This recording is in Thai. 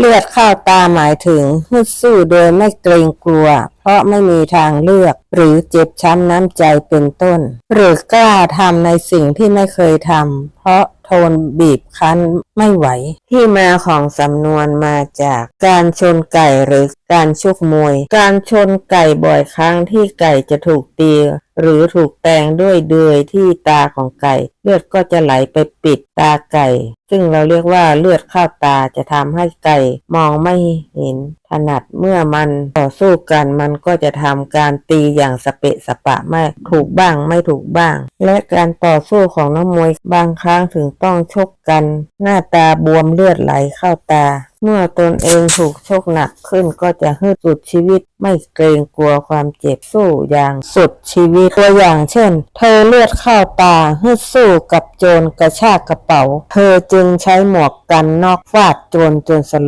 เลือดเข้าตาหมายถึงฮึดสู้โดยไม่เกรงกลัวเพราะไม่มีทางเลือก หรือเจ็บช้ำน้ำใจเป็นต้น หรือกล้าทำในสิ่งที่ไม่เคยทำเพราะทนบีบคั้นไม่ไหว ที่มาของสำนวนมาจากการชนไก่หรือการชกมวย การชนไก่บ่อยครั้งที่ไก่จะถูกตีหรือถูกแทงด้วยเดือยที่ตาของไก่ เลือดก็จะไหลไปปิดตาไก่ ซึ่งเราเรียกว่าเลือดเข้าตาจะทำให้ไก่มองไม่เห็นถนัดเมื่อมันต่อสู้กันมันก็จะทำการตีอย่างสเปะสปะไม่ถูกบ้างไม่ถูกบ้าง และการต่อสู้ของนักมวยบางครั้งถึงต้องชกกัน หน้าตาบวมเลือดไหลเข้าตา เมื่อตนเองถูกชกหนักขึ้นก็จะฮึดสุดชีวิต ไม่เกรงกลัวความเจ็บสู้อย่างสุดชีวิตตัวอย่างเช่น เธอเลือดเข้าตาฮึดสู้กับโจรกระชากกระเป๋า เธอจึงใช้หมวกกันนอกฟาดโจรจนสลบ